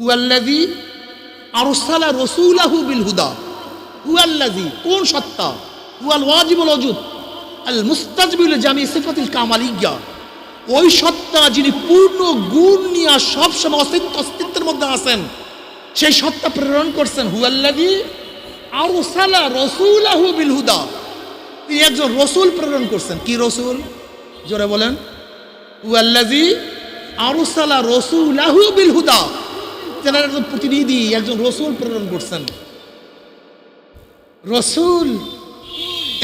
হুয়াল্লাজি আরসালা রসুলাহু বিল হুদা। হুয়াল্লাজি কোন সত্তা? হুয়াল ওয়াজিবুল অজুদ আল মুস্তাজবিল জামি সিফাতিল কামালিয়া ওই সত্তা যিনি পূর্ণ গুণ নিয়ে সবসময় অস্তিত্ব, অস্তিত্বের মধ্যে আছেন, সেই সত্তা প্রেরণ করছেন হুয়াল্লাজি আরসালা রসুলাহু বিল হুদা। তিনি একজন রসুল প্রেরণ করছেন। কি রসুল? জোরে বলেন। হুয়াল্লাজি আরসালা রসুলাহু বিল হুদা। তেনার একজন প্রতিনিধি, একজন রসুল প্রেরণ করছেন। রসুল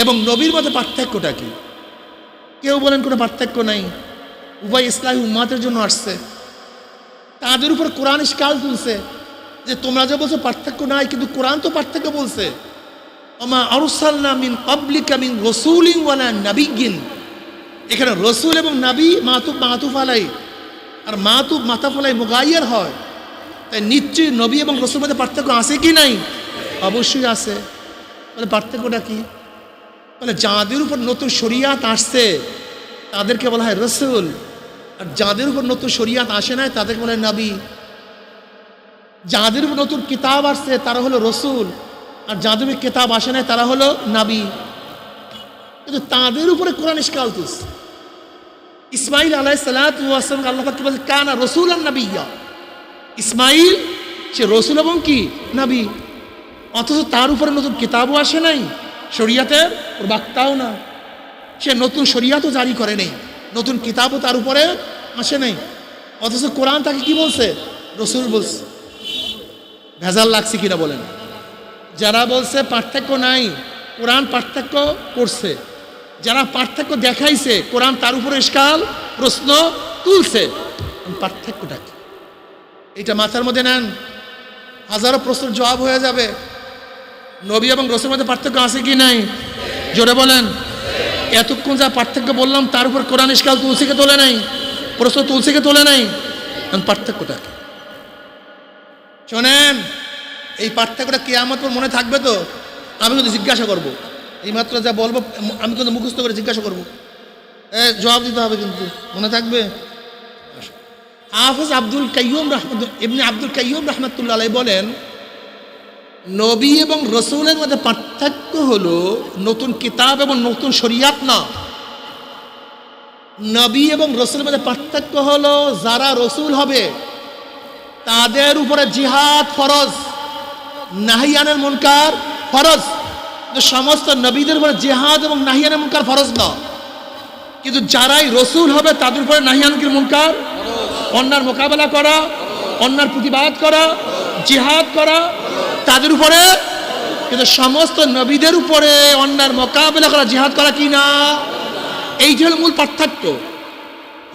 এবং নবীর মধ্যে পার্থক্যটা কি? কেউ বলেন কোনো পার্থক্য নাই। উভয় ইসলামী উম্মাতের জন্য আসছে। তাদের উপর কোরআন কাল তুলছে যে তোমরা যে বলছো পার্থক্য নাই, কিন্তু কোরআন তো পার্থক্য বলছে। আমা আরুসাল্লা মিন পাবলিকা মিন রসুলিং ওয়ালা নাবিগিন এখানে রসুল এবং নাবি মাতুব মাতুফ আলাই আর মাতুব মাতাফ আলাই মুগাইয়ার হয়। তাই নিশ্চয়ই নবী এবং রসুল মধ্যে পার্থক্য আছে কি নাই? অবশ্যই আছে। বলে পার্থক্যটা কি? বলে যাদের উপর নতুন শরিয়াত আসছে, তাদেরকে বলা হয় রসুল। আর যাদের উপর নতুন শরিয়াত আসে নাই, তাদেরকে বলা হয় নবী। যাদের উপর নতুন কিতাব আসছে, তারা হলো রসুল। আর যাদের উপর কিতাব আসে নাই, তারা হলো নাবি। কিন্তু তাদের উপরে কোরআন ইস্কাল তুস ইসমাইল আলাহ সালাম আল্লাহ কানা রসুল আর নাবিয়া ইসমাইল, সে রসুল এবং কি? নাবি। অথচ তার উপরে নতুন কিতাবও আসে নাই, শরিয়াতের ওর বাক্তাও না। সে নতুন শরিয়াতও জারি করে নেই, নতুন কিতাবও তার উপরে আসে নাই। অথচ কোরআন তাকে কি বলছে? রসুল বলছে। ভেজাল লাগছে কিনা বলেন। যারা বলছে পার্থক্য নাই, কোরআন পার্থক্য করছে। যারা পার্থক্য দেখাইছে, কোরআন তার উপরে ইস্কাল প্রশ্ন তুলছে। পার্থক্যটা কি? এটা মাথার মধ্যে নেন। হাজারো প্রশ্নের জবাব হয়ে যাবে। নবী এবং রসের মধ্যে পার্থক্য আছে কি নাই? জোরে বলেন। এতক্ষণ যা পার্থক্য বললাম, তার উপর কোরআন ইস্কাল তুলসীকে তোলে নাই, প্রশ্ন তুলসীকে তোলে নাই। পার্থক্যটা শোনেন, এই পার্থক্যটা কে আমার মনে থাকবে তো? আমি কিন্তু জিজ্ঞাসা করব। এই মাত্র যা বলব, আমি কিন্তু মুখস্থ করে জিজ্ঞাসা করব। জবাব দিতে হবে কিন্তু। মনে থাকবে? হাফেজ আব্দুল কাইয়ুম রহমত এমনি আব্দুল কাইয়ুম রহমতুল্লাহ বলেন, নবী এবং রসুলের মধ্যে পার্থক্য হলো নতুন কিতাব এবং নতুন শরিয়াত না। নবী এবং রসুলের মধ্যে পার্থক্য হলো যারা রসুল হবে, তাদের উপরে জিহাদ ফরজ, নাহিয়ানের মুনকার ফরজ। সমস্ত নবীদের উপরে জিহাদ এবং নাহিয়ানের মুনকার ফরজ না। কিন্তু যারাই রসুল হবে, তাদের উপরে নাহিয়ানকির মুনকার অন্যার মোকাবেলা করা, অন্যার প্রতিবাদ করা, জিহাদ করা, তাদের উপরে, কিন্তু সমস্ত নবীদের উপরে অন্যার মোকাবেলা করা, জিহাদ করা কি না? এই হলো মূল পার্থক্য।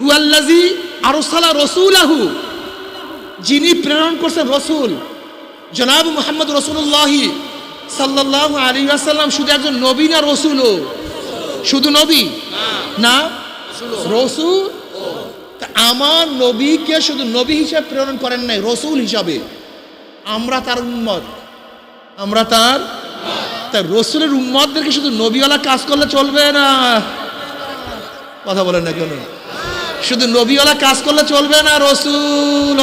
হুয়াল্লাজি আরসালা রসুলাহু, যিনি প্রেরণ করছেন রসুল, জনাব মোহাম্মদ রসুল্লাহি সাল্লাহ আলী আসাল্লাম শুধু একজন নবী না রসুলও? শুধু নবী? না? রসুল আমার নবীকে শুধু নবী হিসাবে প্রেরণ করেন নাই, রসুল হিসাবে। আমরা তার উম্মত। আমরা তার তার রসুলের উম্মতদেরকে শুধু নবীওয়ালা কাজ করলে চলবে না। কথা বলেন না কেন? শুধু নবীওয়ালা কাজ করলে চলবে না রসুল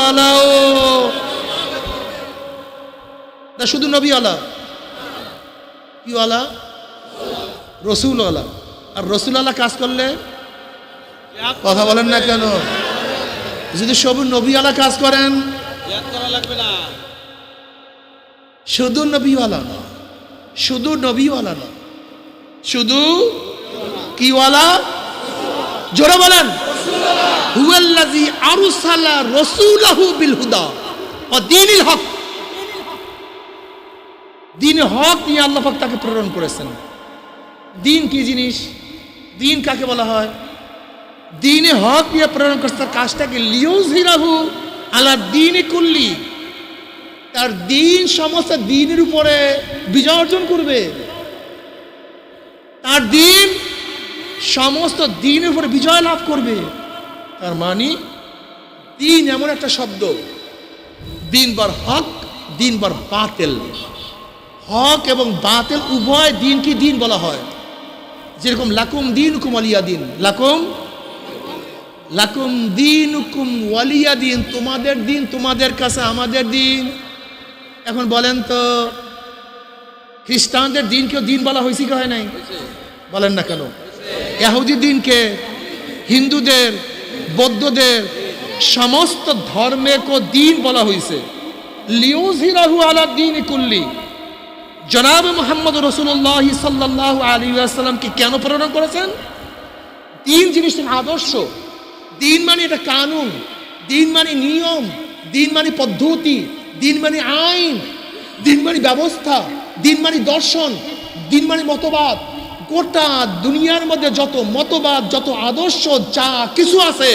না, শুধু নবীওয়ালা। কিওয়ালা? রসুলওয়ালা। আর রসুলওয়ালা কাজ করলে? কথা বলেন না কেন? যদি সবু নবীওয়ালা কাজ করেন শুধু নবীওয়ালা না। শুধু নবীওয়ালা না শুধু কিওয়ালা? জোরে বলেন। হুয়াল্লাজি আরসালা রাসূলাহু বিল হুদা ওয়া দীনিল হক। দিন হক নিয়ে আল্লাহ পাক তাকে প্রেরণ করেছেন। দিন কি জিনিস? দিন কাকে বলা হয়? দিনে হক নিয়ে প্রেরণ করছে তার কাজটাকে লিউজিরাহু আলা দিনে কুল্লি তার দিন সমস্ত দিনের উপরে বিজয় অর্জন করবে তার দিন সমস্ত দিনের উপরে বিজয় লাভ করবে তার মানে দিন এমন একটা শব্দ দিনবার হক দিনবার বাতেল হক এবং বাতেল উভয় দিনকে দিন বলা হয় যেরকম লাকুম দিন কুমালিয়া দিন লাকুম লাকুম দিন হুকুম ওয়ালিয়া দিন, তোমাদের দিন, তোমাদের কাছে আমাদের দিন। এখন বলেন তো, খ্রিস্টানদের দিন কেউ দিন বলা হয়েছে কি হয় নাই? বলেন না কেন? এহুদি দিনকে, হিন্দুদের, বৌদ্ধদের, সমস্ত ধর্মের কো দিন বলা হয়েছে। লিউজিরাহু আলা দিন কুল্লি। জনাব মোহাম্মদ রসুল্লাহ সাল্লাহ আলী আসসালামকে কেন প্রেরণ করেছেন? তিন জিনিসের আদর্শ। দিন মানে এটা কানুন, দিন মানে নিয়ম, দিন মানে পদ্ধতি, দিন মানে আইন, দিন মানে ব্যবস্থা, দিন মানে দর্শন, দিন মানে মতবাদ। গোটা দুনিয়ার মধ্যে যত মতবাদ, যত আদর্শ, যা কিছু আছে,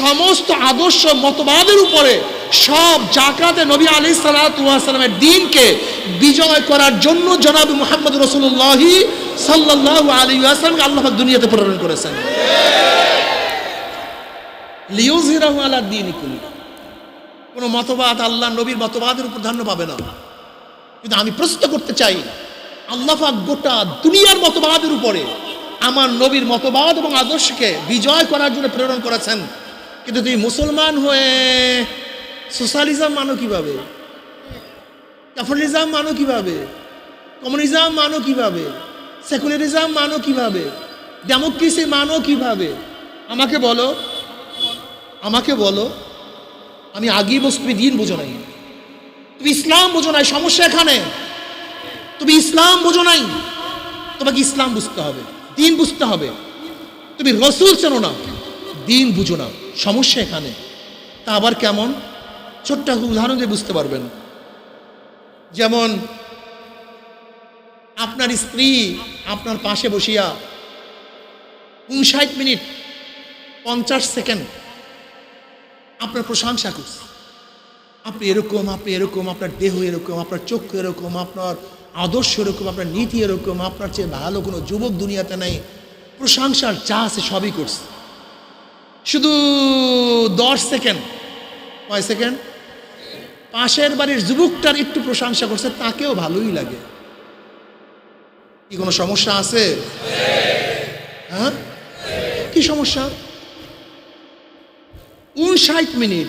সমস্ত আদর্শ মতবাদের উপরে সব জাকাতে নবী আলি সালামের দিনকে বিজয় করার জন্য জনাব মোহাম্মদ রসুল্লাহি সাল্লাহ আলী আসলামকে আল্লাহ দুনিয়াতে প্রেরণ করেছেন। লিওজিরাহু আলা দিন কোনো মতবাদ আল্লাহ নবীর মতবাদের উপর ধান্য পাবে না। কিন্তু আমি প্রশ্ন করতে চাই, আল্লাহ গোটা দুনিয়ার মতবাদের উপরে আমার নবীর মতবাদ এবং আদর্শকে বিজয় করার জন্য প্রেরণ করেছেন। কিন্তু তুমি মুসলমান হয়ে সোশ্যালিজম মানো কীভাবে? ক্যাপিটালিজম মানো কীভাবে? কমিউনিজম মানো কীভাবে? সেকুলারিজম মানো কীভাবে? ডেমোক্রেসি মানো কীভাবে? আমাকে বলো। আমাকে বলো, আমি আগেই বস তুমি দিন বোঝো নাই। তুমি ইসলাম বোঝো নাই, সমস্যা এখানে। তুমি ইসলাম বোঝো নাই, তোমাকে ইসলাম বুঝতে হবে, দিন বুঝতে হবে। তুমি রসুল চেনো না, দিন বুঝো না, সমস্যা এখানে। তা আবার কেমন? ছোট্ট উদাহরণ দিয়ে বুঝতে পারবেন। যেমন, আপনার স্ত্রী আপনার পাশে বসিয়া উনষাট মিনিট পঞ্চাশ সেকেন্ড আপনার প্রশংসা করছে। আপনি এরকম আপনি এরকম, আপনার দেহ এরকম, আপনার চক্ষু এরকম, আপনার আদর্শ এরকম, আপনার নীতি এরকম, আপনার চেয়ে ভালো কোনো যুবক দুনিয়াতে নেই। প্রশংসার যা আছে সবই করছে। শুধু দশ সেকেন্ড। কয় সেকেন্ড? পাশের বাড়ির যুবকটার একটু প্রশংসা করছে, তাকেও ভালোই লাগে। কি কোনো সমস্যা আছে? হ্যাঁ? কি সমস্যা? উনষাট মিনিট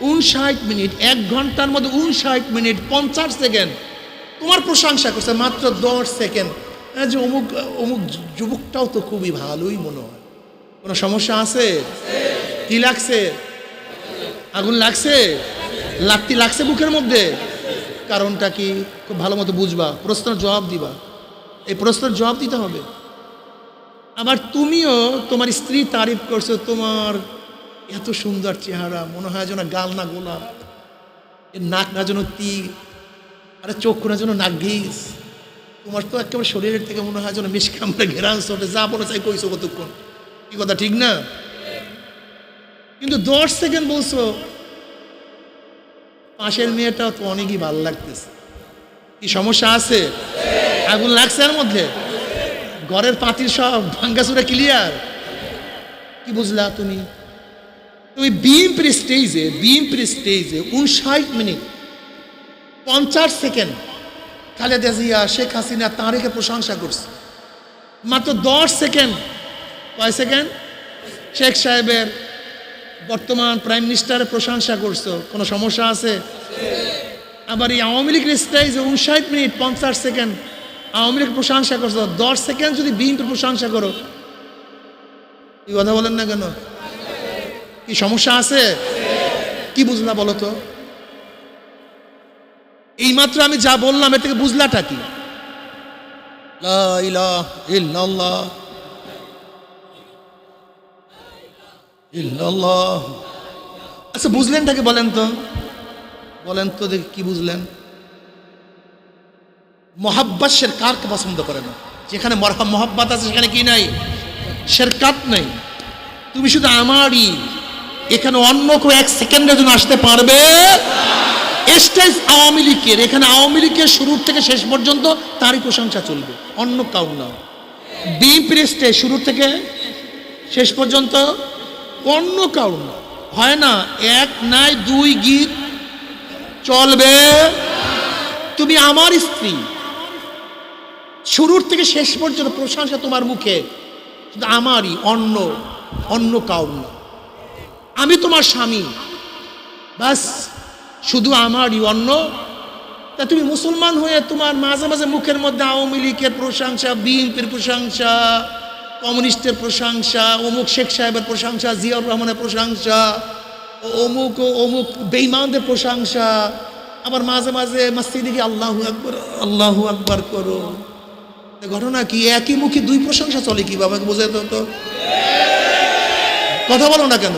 উনষাট মিনিট, এক ঘণ্টার মধ্যে উনষাট মিনিট, পঞ্চাশ সেকেন্ড। তোমার প্রশংসা করছে, মাত্র দশ সেকেন্ড। হ্যাঁ যে অমুক অমুক যুবকটাও তো খুবই ভালোই মনে হয়। কোনো সমস্যা আছে? কি লাগছে? আগুন লাগছে? লাগতি লাগছে বুকের মধ্যে? কারণটা কি? খুব ভালো মতো বুঝবা। প্রশ্নের জবাব দিবা। এই প্রশ্নের জবাব দিতে হবে। আবার তুমিও তোমার স্ত্রী তারিফ করছ, তোমার এত সুন্দর চেহারা, মনে হয় যেন গাল না গোলাপ। এর নাক না যেন তীর আরে চক্ষু না যেন নাক ঘিস তোমার তো একেবারে শরীরের থেকে মনে হয় যেন মিসকামড়ে ঘেরান চটে, যা বলে চাই কইছো কতক্ষণ? কি কথা, ঠিক না? কিন্তু দশ সেকেন্ড বলছো, পাশের মেয়েটাও তো অনেকই ভালো লাগতেছে। কি সমস্যা আছে? আগুন লাগছে এর মধ্যে? ঘরের পাতির সব ভাঙ্গাচুরা ক্লিয়ার কি বুঝলা তুমি? তুমি বিএমপির স্টেজে বিএমপির স্টেজে উনষাট মিনিট, পঞ্চাশ সেকেন্ড খালেদা জিয়া, শেখ হাসিনা তাঁরেকে প্রশংসা করছে। মাত্র দশ সেকেন্ড, কয় সেকেন্ড? শেখ সাহেবের বর্তমান প্রাইম মিনিস্টারের প্রশংসা করছ। কোনো সমস্যা আছে? আবার এই আওয়ামী লীগের স্টেজে উনষাট মিনিট, পঞ্চাশ সেকেন্ড আওয়ামী লীগ প্রশংসা করছ। দশ সেকেন্ড যদি বিএনপি প্রশংসা করো। কথা বলেন না কেন? কি সমস্যা আছে? কি বুঝলা বলো তো? এইমাত্র আমি যা বললাম এর থেকে বুঝলাটা কি? আচ্ছা বুঝলেনটাকে বলেন তো? বলেন তো দেখি কি বুঝলেন? মহাব্বাত শের কারকে পছন্দ করে না যেখানে মহাব্বাত আছে, সেখানে কি নাই? শেরকাত নেই। তুমি শুধু আমারই এখানে অন্য কেউ এক সেকেন্ডের জন্য আসতে পারবে? স্টেজ আওয়ামী লীগের, এখানে আওয়ামী লীগের শুরুর থেকে শেষ পর্যন্ত তারই প্রশংসা চলবে, অন্য কাউ না বিএনপির স্টেজ শুরু থেকে শেষ পর্যন্ত অন্য কাউ না হয় না, এক নাই দুই গীত চলবে। তুমি আমার স্ত্রী। শুরুর থেকে শেষ পর্যন্ত প্রশংসা তোমার মুখে আমারই অন্য অন্য কাউর না আমি তোমার স্বামী। বাস, শুধু আমারই অন্য? তা তুমি মুসলমান হয়ে তোমার মাঝে মাঝে মুখের মধ্যে আওয়ামী লীগের প্রশংসা, বিএনপির প্রশংসা, কমিউনিস্টের প্রশংসা, অমুক শেখ সাহেবের প্রশংসা, জিয়াউর রহমানের প্রশংসা অমুক ও অমুক বেইমানদের প্রশংসা। আবার মাঝে মাঝে মসজিদে গিয়ে আল্লাহু আকবর আল্লাহু আকবর করো। ঘটনা কি? একই মুখে দুই প্রশংসা চলে কি বাবাকে বোঝাতে হতো কথা বলো না কেন?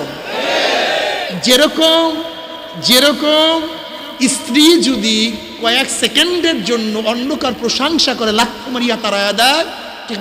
যেরকম যেরকম স্ত্রী যদি কয়েক সেকেন্ডের জন্য অন্ধকার প্রশংসা করে লাখ মারিয়া তারা দেয়, ঠিক